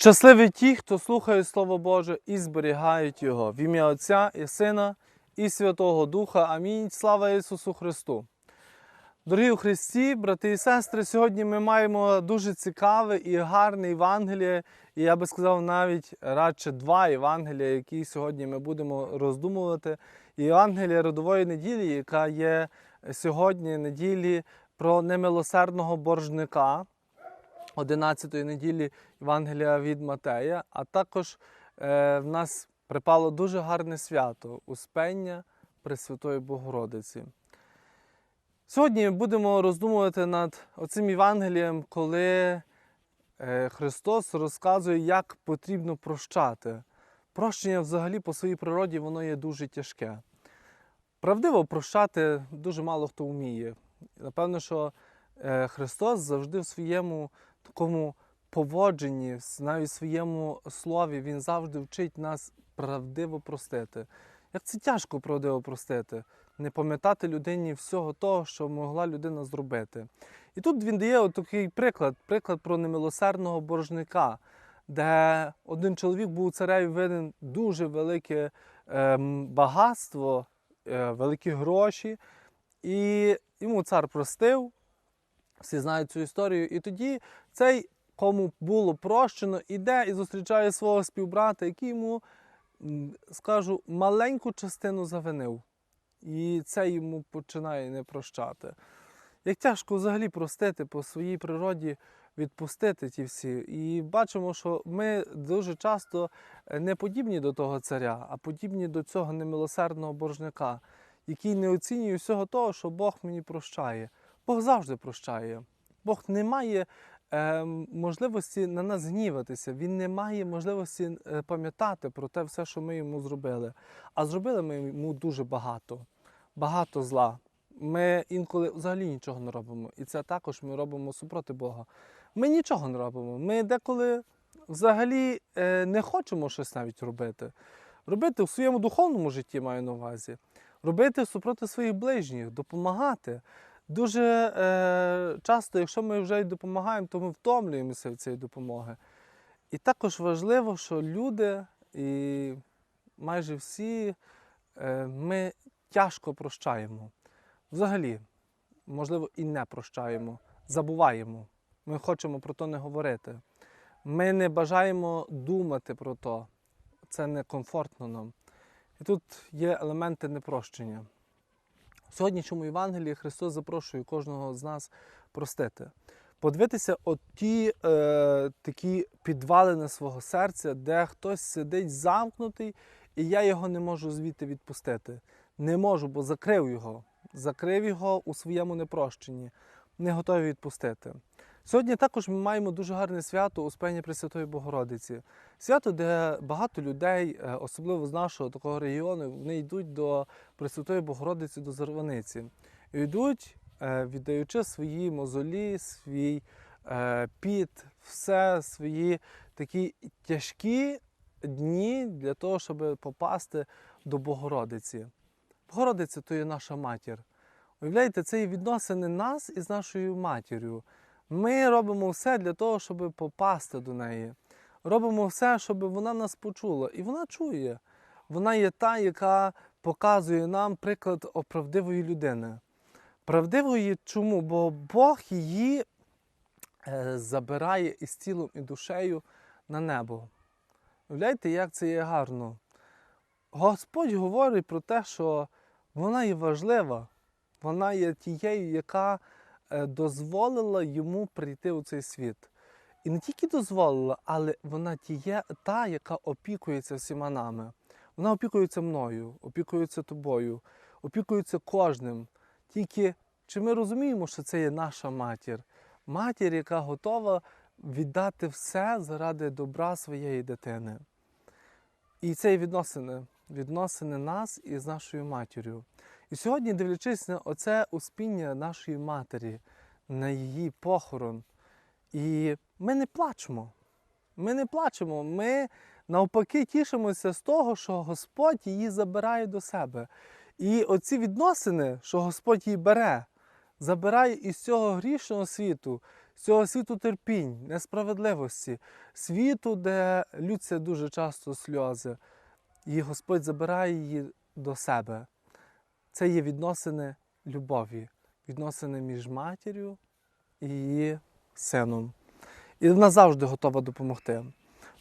Щасливі ті, хто слухає Слово Боже і зберігають його. В ім'я Отця і Сина і Святого Духа. Амінь. Слава Ісусу Христу. Дорогі у Христі, брати і сестри, сьогодні ми маємо дуже цікаве і гарне Євангеліє, і я би сказав навіть радше два Євангелія, які сьогодні ми будемо роздумувати. Євангелія родової неділі, яка є сьогодні неділі про немилосердного боржника. 11-ї неділі Євангелія від Матея, а також е, в нас припало дуже гарне свято Успення Пресвятої Богородиці. Сьогодні будемо роздумувати над оцим Євангелієм, коли е, Христос розказує, як потрібно прощати. Прощення взагалі по своїй природі воно є дуже тяжке. Правдиво прощати дуже мало хто вміє. Напевно, що е, Христос завжди в своєму такому поводженні, навіть в своєму слові, Він завжди вчить нас правдиво простити. Як це тяжко правдиво простити, не пам'ятати людині всього того, що могла людина зробити. І тут він дає такий приклад, приклад про немилосердного боржника, де один чоловік був цареві винен дуже велике ем, багатство, е, великі гроші, і йому цар простив. Всі знають цю історію. І тоді цей, кому було прощено, іде і зустрічає свого співбрата, який йому, скажу, маленьку частину завинив. І це йому починає не прощати. Як тяжко взагалі простити по своїй природі, відпустити ті всі. І бачимо, що ми дуже часто е, не подібні до того царя, а подібні до цього немилосердного боржника, який не оцінює всього того, що Бог мені прощає. Бог завжди прощає. Бог не має е, можливості на нас гніватися, Він не має можливості е, пам'ятати про те все, що ми йому зробили. А зробили ми йому дуже багато, багато зла. Ми інколи взагалі нічого не робимо. І це також ми робимо супроти Бога. Ми нічого не робимо. Ми деколи взагалі е, не хочемо щось навіть робити. Робити в своєму духовному житті маю на увазі. Робити супроти своїх ближніх, допомагати. Дуже е, часто, якщо ми вже й допомагаємо, то ми втомлюємося від цієї допомоги. І також важливо, що люди і майже всі е, ми тяжко прощаємо. Взагалі, можливо, і не прощаємо, забуваємо. Ми хочемо про то не говорити. Ми не бажаємо думати про то. Це некомфортно нам. І тут є елементи непрощення. В сьогоднішньому Євангелії Христос запрошує кожного з нас простити. Подивитися от ті е, такі підвалини свого серця, де хтось сидить замкнутий, і я його не можу звідти відпустити. Не можу, бо закрив його. Закрив його у своєму непрощенні, не готовий відпустити. Сьогодні також ми маємо дуже гарне свято Успення Пресвятої Богородиці. Свято, де багато людей, е, особливо з нашого такого регіону, вони йдуть до Пресвятої Богородиці, до Зарваниці. І йдуть, е, віддаючи свої мозолі, свій е, піт, все свої такі тяжкі дні для того, щоб попасти до Богородиці. Богородиця то є наша матір. Уявляєте, це є відносини нас із нашою матір'ю. Ми робимо все для того, щоб попасти до неї. Робимо все, щоб вона нас почула. І вона чує. Вона є та, яка показує нам приклад оправдивої людини. Правдивої чому? Бо Бог її е, забирає із тілом і душею на небо. Уявляєте, як це є гарно. Господь говорить про те, що вона є важлива, вона є тією, яка дозволила йому прийти у цей світ. І не тільки дозволила, але вона тіє, та, яка опікується всіма нами. Вона опікується мною, опікується тобою, опікується кожним. Тільки чи ми розуміємо, що це є наша матір? Матір, яка готова віддати все заради добра своєї дитини. І це є відносини, відносини нас із нашою матір'ю. І сьогодні, дивлячись на оце успіння нашої матері, на її похорон, і ми не плачемо. Ми не плачемо. Ми навпаки тішимося з того, що Господь її забирає до себе. І оці відносини, що Господь її бере, забирає із цього грішного світу, з цього світу терпінь, несправедливості, світу, де лються дуже часто сльози, і Господь забирає її до себе. Це є відносини любові, відносини між матір'ю і її сином. І вона завжди готова допомогти.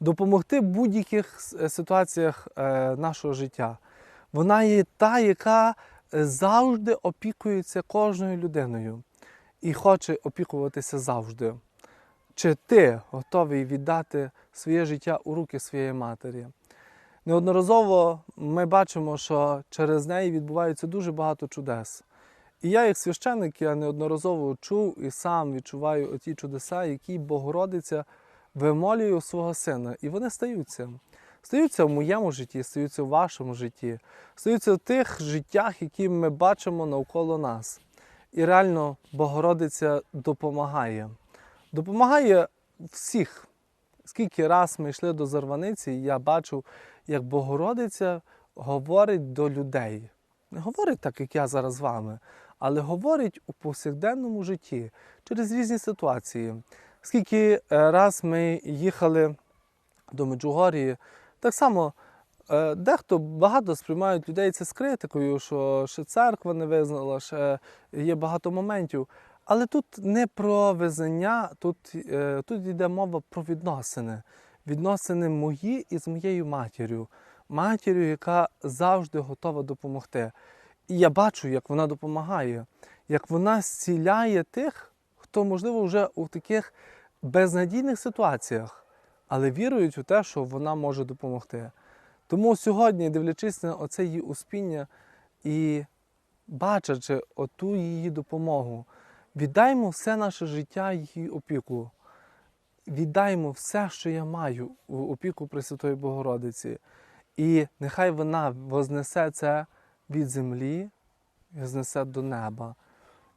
Допомогти в будь-яких ситуаціях е, нашого життя. Вона є та, яка е, завжди опікується кожною людиною і хоче опікуватися завжди. Чи ти готовий віддати своє життя у руки своєї матері? Неодноразово ми бачимо, що через неї відбувається дуже багато чудес. І я, як священник, я неодноразово чув і сам відчуваю оті чудеса, які Богородиця вимолює у свого сина. І вони стаються. Стаються в моєму житті, стаються в вашому житті, стаються в тих життях, які ми бачимо навколо нас. І реально Богородиця допомагає. Допомагає всіх. Скільки раз ми йшли до Зарваниці, я бачив, як Богородиця говорить до людей. Не говорить так, як я зараз з вами, але говорить у повсякденному житті через різні ситуації. Скільки е, раз ми їхали до Меджугорії, так само е, дехто багато сприймають людей це з критикою, що ще церква не визнала, ще є багато моментів. Але тут не про визнання, тут, е, тут йде мова про відносини. Відносини мої із моєю матір'ю. Матір'ю, яка завжди готова допомогти. І я бачу, як вона допомагає, як вона зціляє тих, хто, можливо, вже у таких безнадійних ситуаціях, але вірують у те, що вона може допомогти. Тому сьогодні, дивлячись на оце її успіння і бачачи оту її допомогу, віддаймо все наше життя її опіку. Віддаймо все, що я маю у опіку Пресвятої Богородиці. І нехай вона вознесе це від землі вознесе до неба.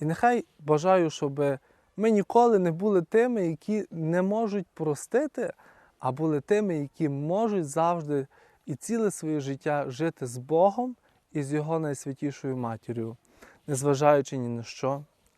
І нехай бажаю, щоб ми ніколи не були тими, які не можуть простити, а були тими, які можуть завжди і ціле своє життя жити з Богом і з Його найсвятішою матір'ю, незважаючи ні на що.